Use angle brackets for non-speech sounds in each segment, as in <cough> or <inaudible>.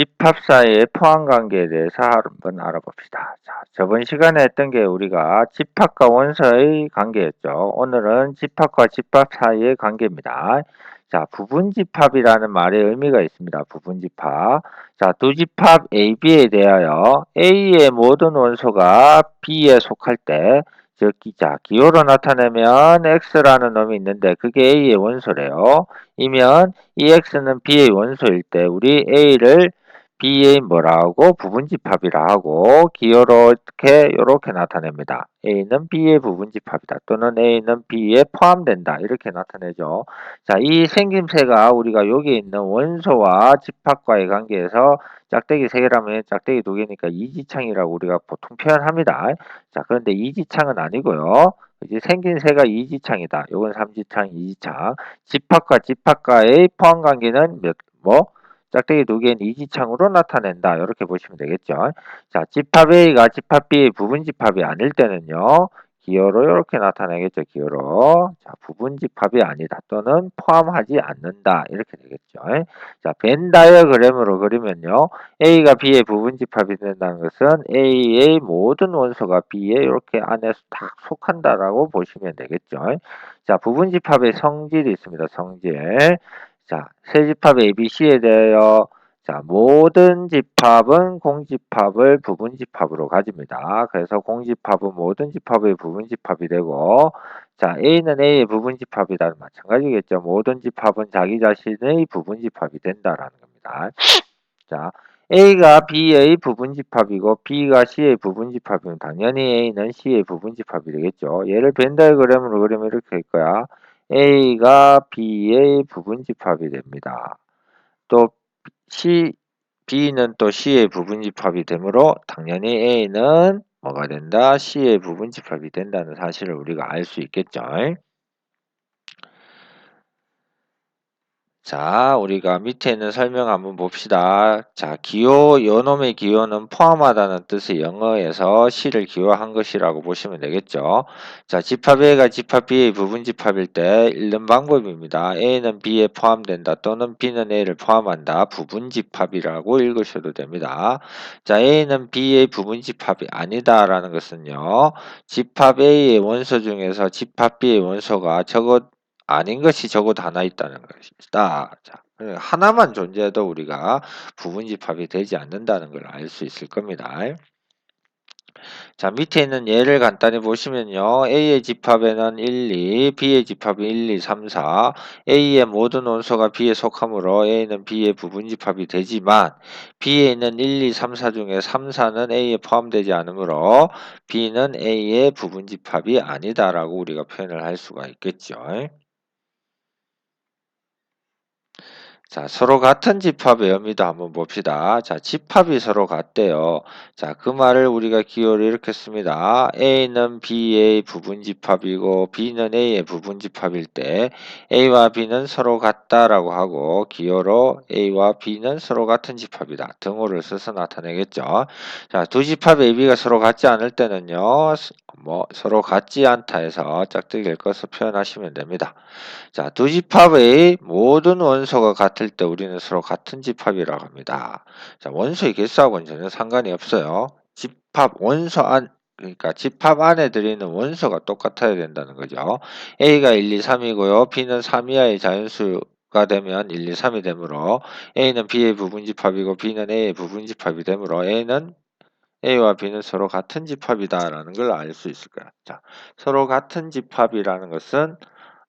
집합 사이의 포함 관계에 대해서 한번 알아봅시다. 자, 저번 시간에 했던 게 우리가 집합과 원소의 관계였죠. 오늘은 집합과 집합 사이의 관계입니다. 자, 부분집합이라는 말의 의미가 있습니다. 부분집합. 자, 두 집합 A, B에 대하여 A의 모든 원소가 B에 속할 때, 즉, 자, 기호로 나타내면 X라는 놈이 있는데 그게 A의 원소래요. 이면 이 X는 B의 원소일 때 우리 A를 B의 뭐라 하고 부분집합이라 하고 기호로 이렇게 이렇게 나타냅니다. A는 B의 부분집합이다. 또는 A는 B에 포함된다. 이렇게 나타내죠. 자, 이 생김새가 우리가 여기 있는 원소와 집합과의 관계에서 짝대기 세 개라면 짝대기 두 개니까 이지창이라고 우리가 보통 표현합니다. 자, 그런데 이지창은 아니고요. 이제 생긴 새가 이지창이다. 요건 삼지창, 이지창. 집합과 집합과의 포함 관계는 몇, 뭐, 짝대기 두 개는 이지창으로 나타낸다. 이렇게 보시면 되겠죠. 자, 집합 A가 집합 B의 부분 집합이 아닐 때는요. 기호로 이렇게 나타내겠죠. 기호로. 자, 부분 집합이 아니다. 또는 포함하지 않는다. 이렇게 되겠죠. 자, 벤 다이어그램으로 그리면요. A가 B의 부분 집합이 된다는 것은 A의 모든 원소가 B에 이렇게 안에서 딱 속한다라고 보시면 되겠죠. 자, 부분 집합의 성질이 있습니다. 성질. 자, 세 집합 ABC에 대하여 자, 모든 집합은 공집합을 부분집합으로 가집니다. 그래서 공집합은 모든 집합의 부분집합이 되고 자, A는 A의 부분집합이다. 마찬가지겠죠. 모든 집합은 자기 자신의 부분집합이 된다라는 겁니다. 자, A가 B의 부분집합이고 B가 C의 부분집합이면 당연히 A는 C의 부분집합이 되겠죠. 얘를 벤 다이그램으로 그리면 이렇게 될 거야. A가 B의 부분 집합이 됩니다. 또 C, B는 또 C의 부분 집합이 되므로 당연히 A는 뭐가 된다? C의 부분 집합이 된다는 사실을 우리가 알 수 있겠죠. 자, 우리가 밑에 있는 설명 한번 봅시다. 자, 기호, 요놈의 기호는 포함하다는 뜻의 영어에서 C를 기호한 것이라고 보시면 되겠죠. 자, 집합 A가 집합 B의 부분 집합일 때 읽는 방법입니다. A는 B에 포함된다 또는 B는 A를 포함한다. 부분 집합이라고 읽으셔도 됩니다. 자, A는 B의 부분 집합이 아니다라는 것은요. 집합 A의 원소 중에서 집합 B의 원소가 적어 아닌 것이 적어도 하나 있다는 것이다. 자, 하나만 존재해도 우리가 부분 집합이 되지 않는다는 걸 알 수 있을 겁니다. 자, 밑에 있는 예를 간단히 보시면요. A의 집합에는 1, 2, B의 집합이 1, 2, 3, 4. A의 모든 원소가 B에 속하므로 A는 B의 부분집합이 되지만 B에 있는 1, 2, 3, 4 중에 3, 4는 A에 포함되지 않으므로 B는 A의 부분집합이 아니다라고 우리가 표현을 할 수가 있겠죠. 자, 서로 같은 집합의 의미도 한번 봅시다. 자, 집합이 서로 같대요. 자, 그 말을 우리가 기호를 이렇게 씁니다. A는 B의 부분 집합이고 B는 A의 부분 집합일 때 A와 B는 서로 같다라고 하고 기호로 A와 B는 서로 같은 집합이다. 등호를 써서 나타내겠죠. 자, 두 집합 AB가 서로 같지 않을 때는요. 뭐 서로 같지 않다 해서 짝대기를 꺼서 표현하시면 됩니다. 자, 두 집합의 모든 원소가 같을 때 우리는 서로 같은 집합이라고 합니다. 자, 원소의 개수하고는 전혀 상관이 없어요. 집합 원소 안 그러니까 집합 안에 들어있는 원소가 똑같아야 된다는 거죠. A가 1, 2, 3이고요. B는 3 이하의 자연수 가 되면 1, 2, 3이 되므로 A는 B의 부분집합이고 B는 A의 부분집합이 되므로 A는 A와 B는 서로 같은 집합이다라는 걸 알 수 있을 거야. 자, 서로 같은 집합이라는 것은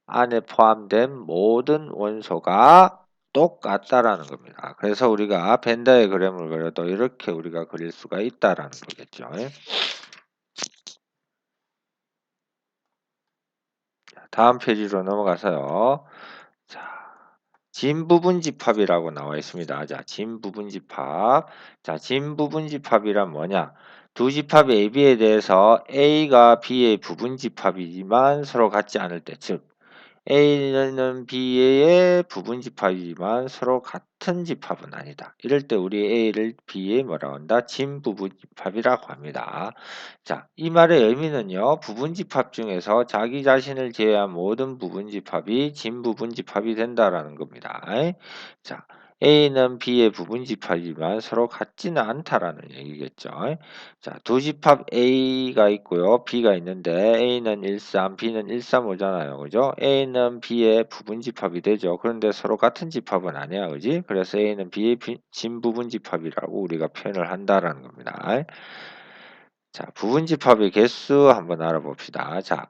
안에 포함된 모든 원소가 똑같다라는 겁니다. 그래서 우리가 벤 다이그램을 그려도 이렇게 우리가 그릴 수가 있다라는 거겠죠. 다음 페이지로 넘어가서요. 자, 진 부분 집합이라고 나와 있습니다. 자, 진 부분 집합. 자, 진 부분 집합이란 뭐냐? 두 집합 AB에 대해서 A가 B의 부분 집합이지만 서로 같지 않을 때, 즉 A는 B의 부분 집합이지만 서로 같은 집합은 아니다. 이럴 때 우리 A를 B에 뭐라고 한다? 진 부분 집합이라고 합니다. 자, 이 말의 의미는요. 부분 집합 중에서 자기 자신을 제외한 모든 부분 집합이 진 부분 집합이 된다라는 겁니다. 자, A는 B의 부분 집합이지만 서로 같지는 않다라는 얘기겠죠. 자, 두 집합 A가 있고요. B가 있는데 A는 1, 3, B는 1, 3 오잖아요. 그죠? A는 B의 부분 집합이 되죠. 그런데 서로 같은 집합은 아니야. 그지? 그래서 A는 B의 비- 진부분 집합이라고 우리가 표현을 한다라는 겁니다. 자, 부분 집합의 개수 한번 알아봅시다. 자,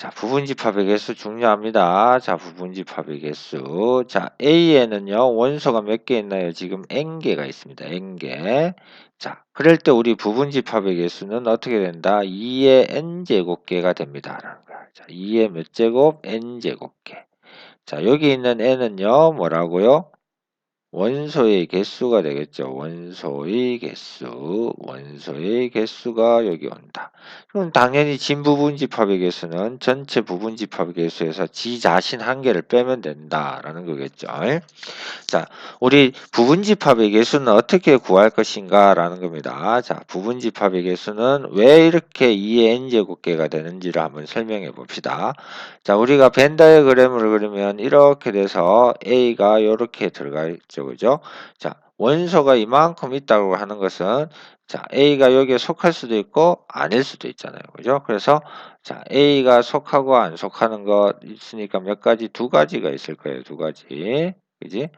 자, 부분집합의 개수 중요합니다. 자, 부분집합의 개수. 자, A에는요, 원소가 몇 개 있나요? 지금 N개가 있습니다. N개. 자, 그럴 때 우리 부분집합의 개수는 어떻게 된다? 2의 N제곱개가 됩니다. 자, 2의 몇 제곱? N제곱개. 자, 여기 있는 N은요, 뭐라고요? 원소의 개수가 되겠죠. 원소의 개수, 원소의 개수가 여기 온다. 그럼 당연히 진 부분 집합의 개수는 전체 부분 집합의 개수에서 지 자신 한 개를 빼면 된다라는 거겠죠. 자, 우리 부분 집합의 개수는 어떻게 구할 것인가 라는 겁니다. 자, 부분 집합의 개수는 왜 이렇게 2의 n제곱개가 되는지를 한번 설명해 봅시다. 자, 우리가 벤 다이어그램을 그리면 이렇게 돼서 A가 이렇게 들어가 있죠. 그죠? 자, 원소가 이만큼 있다고 하는 것은 자, A가 여기에 속할 수도 있고 아닐 수도 있잖아요. 그죠? 그래서 자, A가 속하고 안 속하는 것 있으니까 몇 가지 두 가지가 있을 거예요. 두 가지. 그지?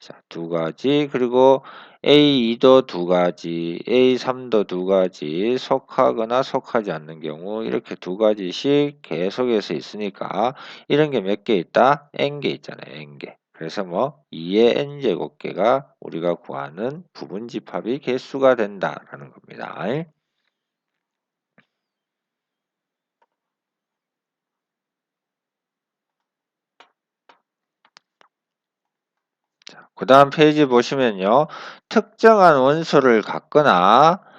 자, 두 가지. 그리고 A2도 두 가지, A3도 두 가지, 속하거나 속하지 않는 경우 이렇게 두 가지씩 계속해서 있으니까 이런 게 몇 개 있다? N개 있잖아요. N개. 그래서 뭐 2의 N제곱개가 우리가 구하는 부분집합의 개수가 된다라는 겁니다. 그 다음 페이지 보시면요. 특정한 원소를 갖거나 어,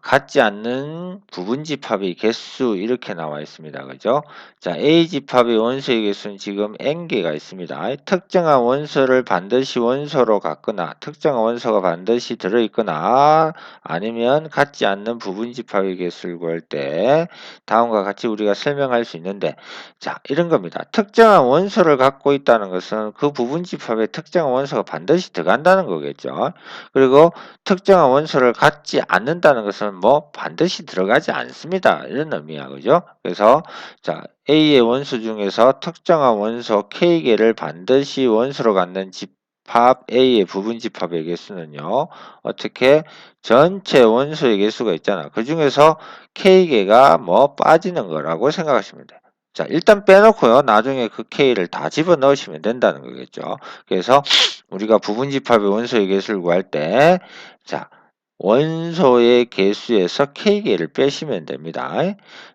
같지 않는 부분 집합의 개수 이렇게 나와 있습니다. 그죠? 자, A 집합의 원소의 개수는 지금 n개가 있습니다. 특정한 원소를 반드시 원소로 갖거나 특정한 원소가 반드시 들어 있거나 아니면 같지 않는 부분 집합의 개수를 구할 때 다음과 같이 우리가 설명할 수 있는데 자, 이런 겁니다. 특정한 원소를 갖고 있다는 것은 그 부분 집합에 특정한 원소가 반드시 들어간다는 거겠죠. 그리고 특정한 원소를 갖지 않는다는 것은 뭐 반드시 들어가지 않습니다. 이런 의미야. 그죠? 그래서 자, A의 원소 중에서 특정한 원소 K개를 반드시 원소로 갖는 집합 A의 부분 집합의 개수는요. 어떻게 전체 원소의 개수가 있잖아. 그 중에서 K개가 뭐 빠지는 거라고 생각하시면 돼요. 자, 일단 빼놓고요. 나중에 그 K를 다 집어넣으시면 된다는 거겠죠. 그래서 우리가 부분 집합의 원소의 개수를 구할 때, 자, 원소의 개수에서 K개를 빼시면 됩니다.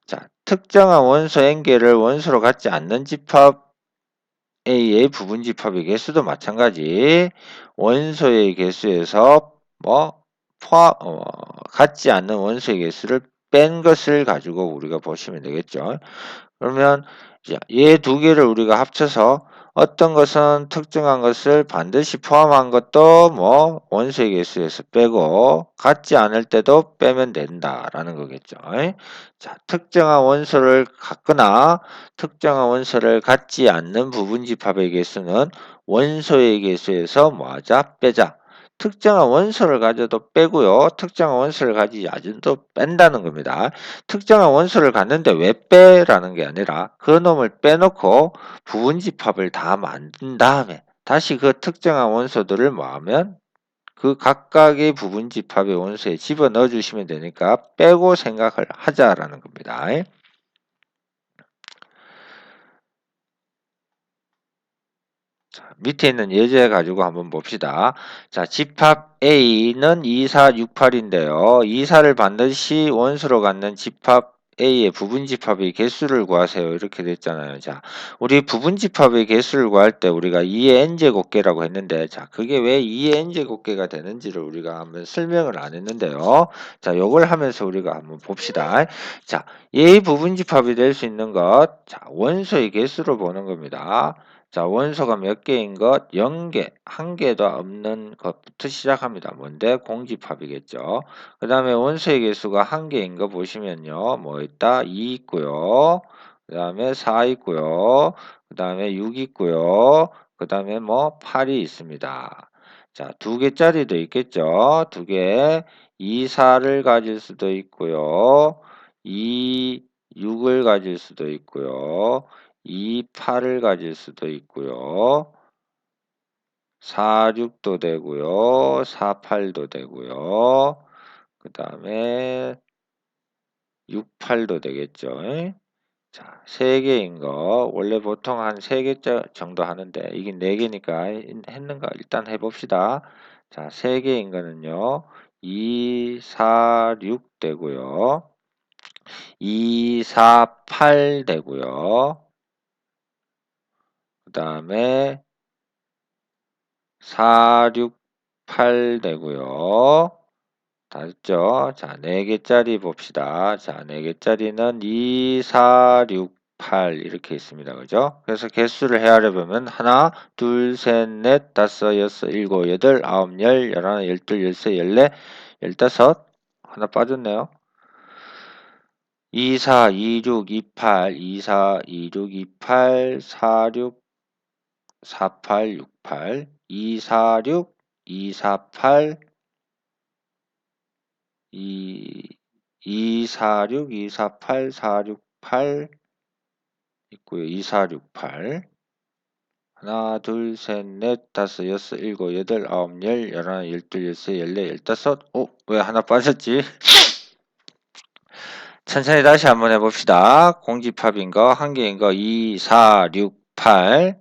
자, 특정한 원소 N개를 원소로 갖지 않는 집합 A의 부분 집합의 개수도 마찬가지 원소의 개수에서 뭐 포함, 어, 갖지 않는 원소의 개수를 뺀 것을 가지고 우리가 보시면 되겠죠. 그러면 얘 두 개를 우리가 합쳐서 어떤 것은 특정한 것을 반드시 포함한 것도 뭐 원소의 개수에서 빼고 같지 않을 때도 빼면 된다라는 거겠죠. 자, 특정한 원소를 갖거나 특정한 원소를 갖지 않는 부분 집합의 개수는 원소의 개수에서 뭐하자? 빼자. 특정한 원소를 가져도 빼고요. 특정한 원소를 가지지 않아도 뺀다는 겁니다. 특정한 원소를 갖는데 왜 빼라는 게 아니라 그 놈을 빼놓고 부분 집합을 다 만든 다음에 다시 그 특정한 원소들을 뭐하면 그 각각의 부분 집합의 원소에 집어넣어 주시면 되니까 빼고 생각을 하자라는 겁니다. 자, 밑에 있는 예제 가지고 한번 봅시다. 자, 집합 A는 2468인데요. 24를 반드시 원수로 갖는 집합 A의 부분집합의 개수를 구하세요. 이렇게 됐잖아요. 자, 우리 부분집합의 개수를 구할 때 우리가 2의 n제곱개라고 했는데 자, 그게 왜 2의 n제곱개가 되는지를 우리가 한번 설명을 안 했는데요. 자, 요걸 하면서 우리가 한번 봅시다. 자, 얘의 부분집합이 될 수 있는 것, 자, 원소의 개수로 보는 겁니다. 자, 원소가 몇 개인 것? 0개, 한 개도 없는 것부터 시작합니다. 뭔데? 공집합이겠죠. 그 다음에 원소의 개수가 한 개인 거 보시면요. 뭐 있다? 2 있고요. 그 다음에 4 있고요. 그 다음에 6 있고요. 그 다음에 뭐 8이 있습니다. 자, 두 개짜리도 있겠죠. 두 개. 2, 4를 가질 수도 있고요. 2, 6을 가질 수도 있고요. 2, 8을 가질 수도 있고요. 4, 6도 되고요. 4, 8도 되고요. 그 다음에 6, 8도 되겠죠. 자, 3개인 거 원래 보통 한 3개 정도 하는데 이게 4개니까 했는 거 일단 해봅시다. 자, 3개인 거는요. 2, 4, 6 되고요. 2, 4, 8 되고요. 그 다음에 4, 6, 8 되고요. 다 됐죠? 자, 4개짜리 봅시다. 자, 4개짜리는 2, 4, 6, 8 이렇게 있습니다. 그죠? 그래서 개수를 헤아려보면 하나, 둘, 셋, 넷, 다섯, 여섯, 일곱, 여덟, 아홉, 열, 열하나, 열둘, 열세, 열네, 열다섯 하나 빠졌네요. 2, 4, 2, 6, 2, 8, 2, 4, 2, 6, 2, 8, 4, 6, 4, 8, 6, 8, 2, 4, 6, 2, 4, 8, 2, 2, 4, 6, 2, 4, 8, 4, 6, 8 있고요. 2, 4, 6, 8 하나, 둘, 셋, 넷, 다섯, 여섯, 일곱, 여덟, 아홉, 열, 열하나, 열둘, 열세, 열네, 열다섯 오, 왜 하나 빠졌지? <laughs> 천천히 다시 한번 해봅시다. 공집합인 거, 한 개인 거, 2, 4, 6, 8.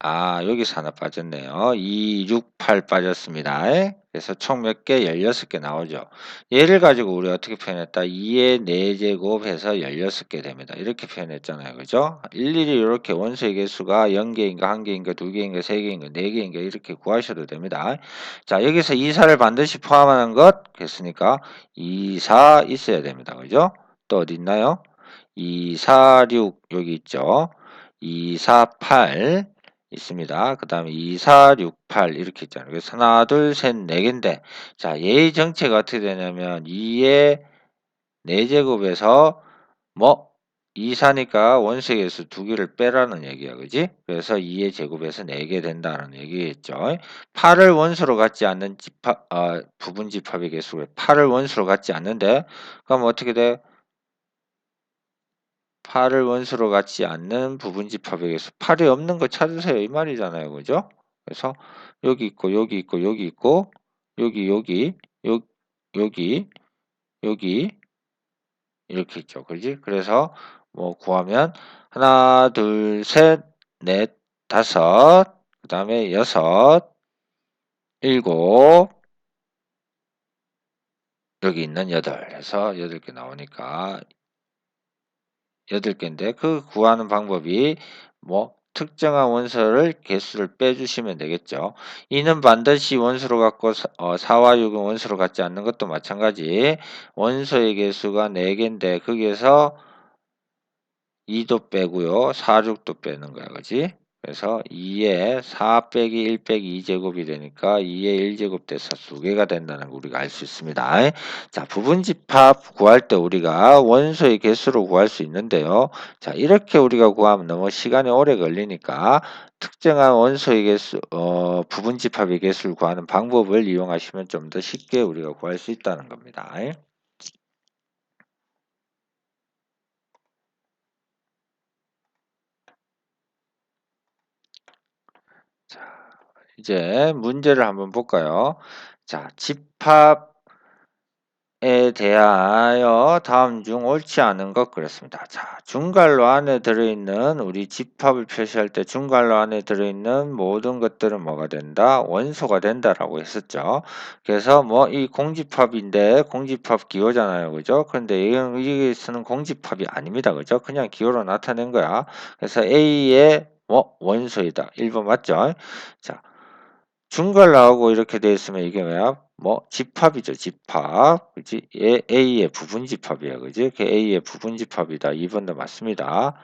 4, 6, 4, 8, 6, 8. 2, 4, 6, 2, 4, 8. 아, 여기서 하나 빠졌네요. 2, 6, 8 빠졌습니다. 그래서 총 몇 개? 16개 나오죠. 얘를 가지고 우리 어떻게 표현했다? 2의 4제곱 해서 16개 됩니다. 이렇게 표현했잖아요. 그죠? 일일이 이렇게 원소의 개수가 0개인가, 1개인가, 2개인가, 3개인가, 4개인가 이렇게 구하셔도 됩니다. 자, 여기서 2사를 반드시 포함하는 것 했으니까 2, 4 있어야 됩니다. 그죠? 또 어디 있나요? 2, 4, 6 여기 있죠. 2, 4, 8 있습니다. 그 다음에 2, 4, 6, 8 이렇게 있잖아요. 그래서 하나, 둘, 셋, 네 개인데 자 얘의 정체가 어떻게 되냐면 2의 4제곱에서 뭐 2, 4니까 원소의 개수 두 개를 빼라는 얘기야. 그지? 그래서 2의 제곱에서 4개 된다는 얘기겠죠. 8을 원소로 갖지 않는 집합, 어, 부분 집합의 개수에 8을 원소로 갖지 않는데 그럼 어떻게 돼? 8을 원수로 갖지 않는 부분 집합의 개수 8이 없는 거 찾으세요. 이 말이잖아요. 그죠? 그래서 여기 있고 여기 있고 여기 있고 여기 여기 요, 여기 여기 이렇게 있죠. 그지? 그래서 뭐 구하면 하나 둘 셋 넷 다섯 그 다음에 여섯 일곱 여기 있는 여덟. 해서 여덟 개 나오니까 8개인데 그 구하는 방법이 뭐 특정한 원소를 개수를 빼주시면 되겠죠. 이는 반드시 원소로 갖고 어, 4와 6은 원소로 갖지 않는 것도 마찬가지 원소의 개수가 4개인데 거기에서 2도 빼고요. 4, 6도 빼는 거야. 그지? 그래서 2에 4 빼기 1 빼기 2제곱이 되니까 2에 1제곱 돼서 두 개가 된다는 거 우리가 알 수 있습니다. 자, 부분집합 구할 때 우리가 원소의 개수로 구할 수 있는데요. 자, 이렇게 우리가 구하면 너무 시간이 오래 걸리니까 특정한 원소의 개수, 어, 부분집합의 개수를 구하는 방법을 이용하시면 좀 더 쉽게 우리가 구할 수 있다는 겁니다. 이제 문제를 한번 볼까요? 자, 집합에 대하여 다음 중 옳지 않은 것 그랬습니다. 자, 중괄호 안에 들어있는 우리 집합을 표시할 때 중괄호 안에 들어있는 모든 것들은 뭐가 된다? 원소가 된다라고 했었죠. 그래서 뭐 이 공집합인데 공집합 기호잖아요. 그죠? 그런데 이게 쓰는 공집합이 아닙니다. 그죠? 그냥 기호로 나타낸 거야. 그래서 A의 뭐 원소이다. 1번 맞죠? 자, 중괄 나오고 이렇게 돼 있으면 이게 뭐야? 뭐 집합이죠. 집합. 그지? A, A의 부분 집합이야. 그지? 그 A의 부분 집합이다. 2번도 맞습니다.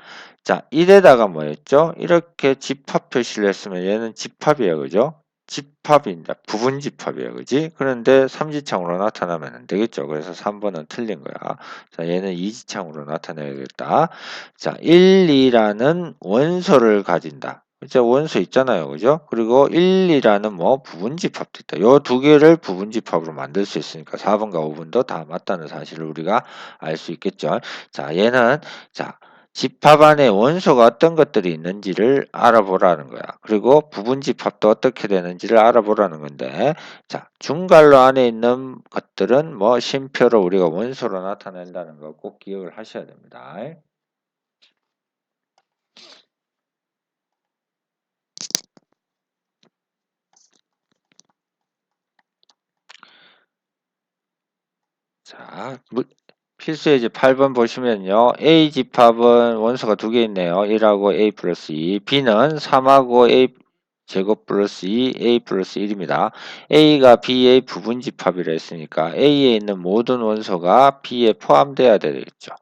자, 1에다가 뭐였죠? 이렇게 집합 표시를 했으면 얘는 집합이에요. 그죠? 집합입니다. 부분 집합이에요. 그지? 그런데 삼지창으로 나타나면 안 되겠죠. 그래서 3번은 틀린 거야. 자, 얘는 이지창으로 나타내야겠다. 자, 1, 2라는 원소를 가진다. 그죠? 원소 있잖아요. 그죠? 그리고 1, 2라는 뭐 부분 집합도 있다. 요 두 개를 부분 집합으로 만들 수 있으니까 4번과 5번도 다 맞다는 사실을 우리가 알 수 있겠죠. 자, 얘는 자, 집합 안에 원소가 어떤 것들이 있는지를 알아보라는 거야. 그리고 부분 집합도 어떻게 되는지를 알아보라는 건데, 자, 중괄로 안에 있는 것들은 뭐 쉼표로 우리가 원소로 나타낸다는 거 꼭 기억을 하셔야 됩니다. 자, 무- 필수 예제 8번 보시면요. A 집합은 원소가 두 개 있네요. 1하고 A 플러스 2. B는 3하고 A 제곱 플러스 2, A 플러스 1입니다. A가 B의 부분 집합이라 했으니까 A에 있는 모든 원소가 B에 포함돼야 되겠죠.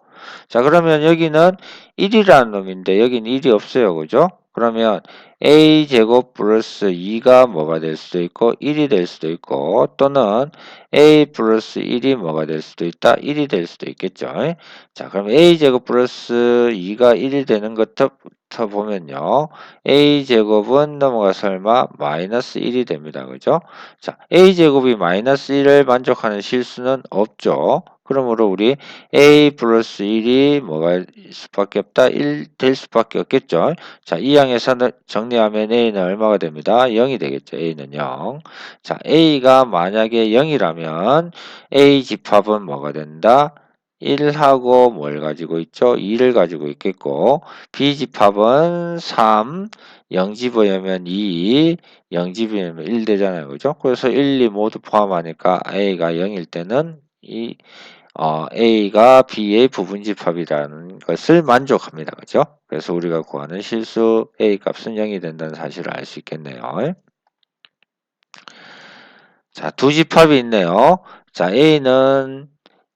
자, 그러면 여기는 1이라는 놈인데 여기는 1이 없어요. 그죠? 그러면 a 제곱 플러스 2가 뭐가 될 수도 있고 1이 될 수도 있고 또는 a 플러스 1이 뭐가 될 수도 있다. 1이 될 수도 있겠죠. 자 그럼 a 제곱 플러스 2가 1이 되는 것부터 보면요 a 제곱은 넘어가 설마 마이너스 1이 됩니다 그죠 자 a 제곱이 마이너스 1을 만족하는 실수는 없죠 그러므로 우리 a 플러스 1이 뭐가 수밖에 없다 1 될 수밖에 없겠죠 자, 이 항에서 정리하면 A는 얼마가 됩니다. 0이 되겠죠. A는 0. 자, A가 만약에 0이라면 A 집합은 뭐가 된다? 1하고 뭘 가지고 있죠? 2를 가지고 있겠고 B 집합은 3, 0 집어넣으면 2, 0 집어넣으면 1 되잖아요. 그죠? 그래서 1, 2 모두 포함하니까 A가 0일 때는 이 어, A가 B의 부분집합이라는 것을 만족합니다. 그죠? 그래서 우리가 구하는 실수 A 값은 0이 된다는 사실을 알 수 있겠네요. 자, 두 집합이 있네요. 자, A는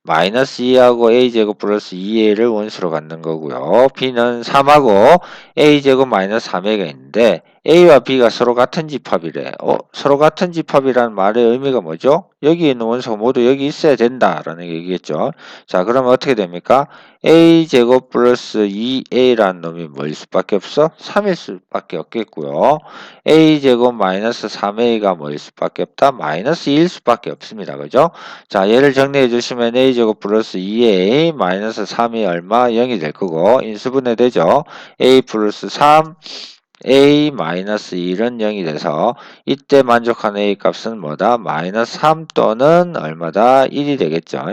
마이너스 2하고 a제곱 플러스 2a를 원수로 갖는 거고요. b는 3하고 a제곱 마이너스 3a가 있는데 a와 b가 서로 같은 집합이래. 어, 서로 같은 집합이라는 말의 의미가 뭐죠? 여기 있는 원소가 모두 여기 있어야 된다라는 얘기겠죠. 자, 그러면 어떻게 됩니까? a제곱 플러스 2a라는 놈이 뭐일 수밖에 없어? 3일 수밖에 없겠고요. a제곱 마이너스 3a가 뭐일 수밖에 없다? 마이너스 2일 수밖에 없습니다. 그죠? 자, 얘를 정리해 주시면 a제곱 플러스 2a 마이너스 3이 얼마? 0이 될 거고 인수분해 되죠. a 플러스 3 a 마이너스 1은 0이 돼서 이때 만족하는 a 값은 뭐다? 마이너스 3 또는 얼마다? 1이 되겠죠.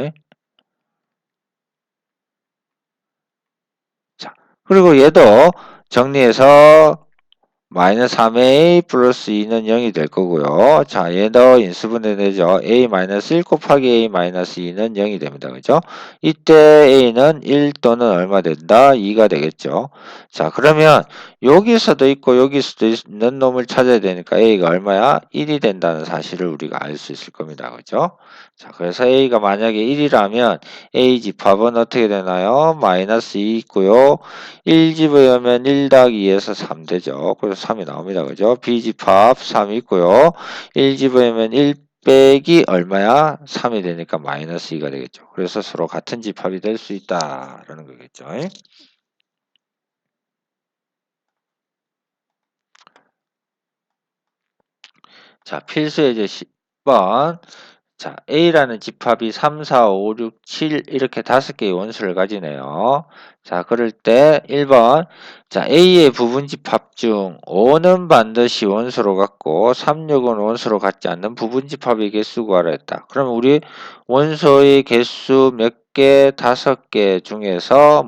자, 그리고 얘도 정리해서 마이너스 3a 플러스 2는 0이 될 거고요. 자, 얘도 인수분해 되죠. a 마이너스 1 곱하기 a 마이너스 2는 0이 됩니다. 그죠? 이때 a는 1 또는 얼마 된다? 2가 되겠죠. 자, 그러면 여기서도 있고 여기서도 있는 놈을 찾아야 되니까 a가 얼마야? 1이 된다는 사실을 우리가 알 수 있을 겁니다. 그죠? 자, 그래서 a가 만약에 1이라면 a 집합은 어떻게 되나요? 마이너스 2 있고요. 1 집어넣으면 1 더하기 2에서 3 되죠. 그래서 3이 나옵니다. 그죠? B집합 3이 있고요. 1 집어넣으면 1 빼기 얼마야? 3이 되니까 마이너스 2가 되겠죠. 그래서 서로 같은 집합이 될 수 있다라는 거겠죠. 자, 필수 예제 10번. 자, A라는 집합이 3, 4, 5, 6, 7 이렇게 다섯 개의 원수를 가지네요. 자, 그럴 때 1번 자, A의 부분 집합 중 5는 반드시 원수로 갖고 3, 6은 원수로 갖지 않는 부분 집합의 개수 구하라 했다. 그러면 우리 원소의 개수 몇 개, 다섯 개 중에서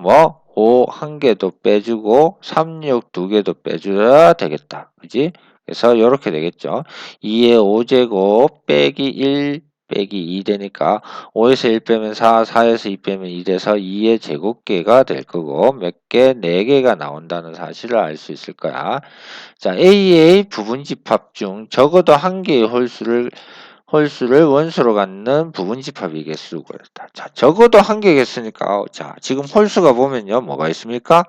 뭐5한 개도 빼주고 3, 6두 개도 빼줘야 되겠다. 그지? 그래서 이렇게 되겠죠. 2의 5제곱 빼기 1 빼기 2 되니까 5에서 1 빼면 4, 4에서 2 빼면 2 돼서 2의 제곱계가 될 거고 몇 개? 4개가 나온다는 사실을 알 수 있을 거야. 자, A의 부분 집합 중 적어도 한 개의 홀수를 홀수를 원수로 갖는 부분 집합의 개수고요. 자, 적어도 한 개 개수니까 자, 지금 홀수가 보면요. 뭐가 있습니까?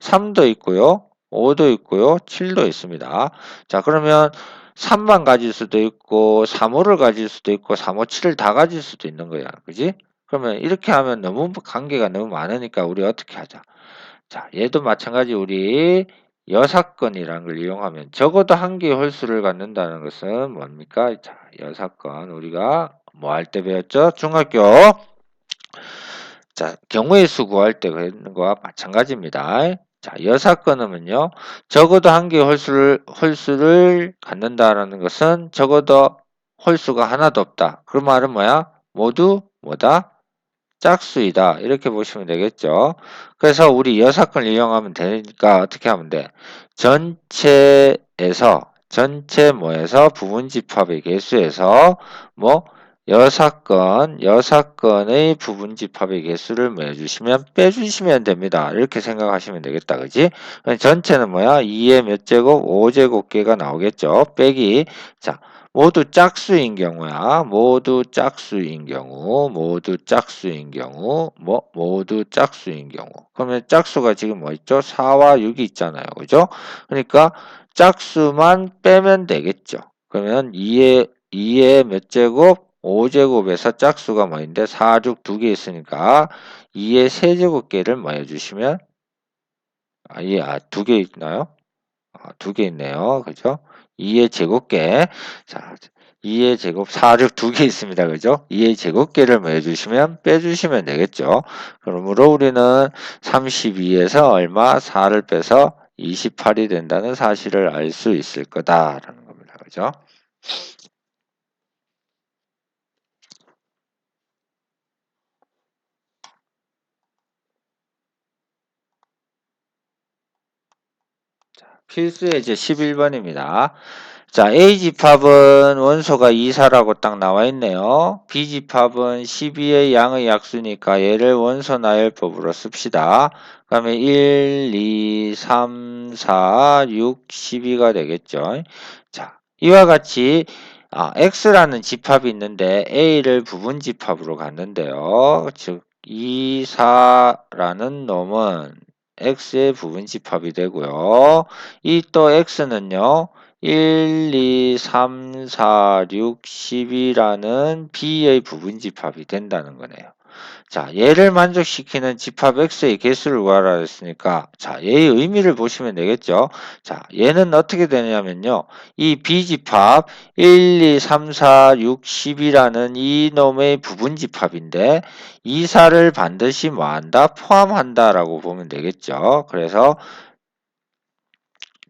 3도 있고요. 5도 있고요. 7도 있습니다. 자, 그러면 3만 가질 수도 있고 3호를 가질 수도 있고 3, 5, 7을 다 가질 수도 있는 거야. 그지? 그러면 이렇게 하면 너무 관계가 너무 많으니까 우리 어떻게 하자. 자, 얘도 마찬가지 우리 여사건이라는 걸 이용하면 적어도 한 개의 홀수를 갖는다는 것은 뭡니까? 자, 여사건 우리가 뭐 할 때 배웠죠? 중학교 자, 경우의 수 구할 때 그런 거와 마찬가지입니다. 자, 여사건은요, 적어도 한 개의 홀수를, 홀수를 갖는다라는 것은 적어도 홀수가 하나도 없다. 그 말은 뭐야? 모두 뭐다? 짝수이다. 이렇게 보시면 되겠죠. 그래서 우리 여사건을 이용하면 되니까 어떻게 하면 돼? 전체에서 전체 뭐에서 부분 집합의 개수에서 뭐 여사건, 여사건의 부분 집합의 개수를 뭐 해주시면 빼주시면 됩니다. 이렇게 생각하시면 되겠다. 그지? 전체는 뭐야? 2의 몇 제곱? 5제곱개가 나오겠죠. 빼기. 자, 모두 짝수인 경우야. 모두 짝수인 경우, 모두 짝수인 경우, 뭐, 모두 짝수인 경우. 그러면 짝수가 지금 뭐 있죠? 4와 6이 있잖아요. 그죠? 그러니까 짝수만 빼면 되겠죠. 그러면 2의, 2의 몇 제곱? 5제곱에서 짝수가 뭐인데 4, 6, 2개 있으니까 2의 세제곱개를 뭐 해주시면 아, 예, 아, 두개 있나요? 아, 두개 있네요. 그죠? 2의 제곱계. 자, 2의 제곱, 4, 6두개 있습니다. 그죠? 2의 제곱계를 뭐 해주시면 빼주시면 되겠죠. 그러므로 우리는 32에서 얼마? 4를 빼서 28이 된다는 사실을 알 수 있을 거다라는 겁니다. 그죠? 필수 예제 11번입니다. 자, A 집합은 원소가 2사라고 딱 나와 있네요. B 집합은 12의 양의 약수니까 얘를 원소 나열법으로 씁시다. 그러면 1, 2, 3, 4, 6, 12가 되겠죠. 자, 이와 같이 아, X라는 집합이 있는데 A를 부분 집합으로 갔는데요. 즉, 2, 4라는 놈은 x의 부분 집합이 되고요. 이 또 x는요. 1, 2, 3, 4, 6, 10이라는 b의 부분 집합이 된다는 거네요. 자, 얘를 만족시키는 집합 x의 개수를 구하라 했으니까 자, 얘의 의미를 보시면 되겠죠. 자, 얘는 어떻게 되냐면요. 이 b집합 1, 2, 3, 4, 6, 10이라는 이 놈의 부분 집합인데 이사를 반드시 뭐한다? 포함한다라고 보면 되겠죠. 그래서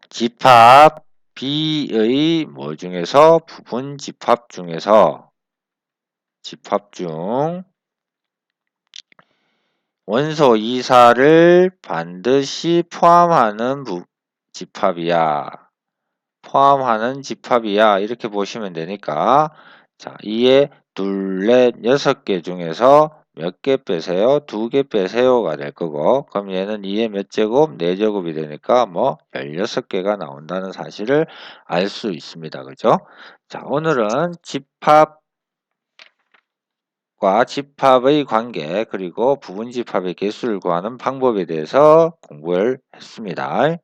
집합 B의 뭐 중에서 부분 집합 중에서 집합 중 원소 이사를 반드시 포함하는 집합이야. 포함하는 집합이야. 이렇게 보시면 되니까 자, 이에 둘, 넷, 여섯 개 중에서 몇 개 빼세요? 두 개 빼세요가 될 거고 그럼 얘는 2의 몇 제곱? 4제곱이 되니까 뭐 16개가 나온다는 사실을 알 수 있습니다. 그죠? 자, 오늘은 집합 과 집합의 관계 그리고 부분 집합의 개수를 구하는 방법에 대해서 공부를 했습니다.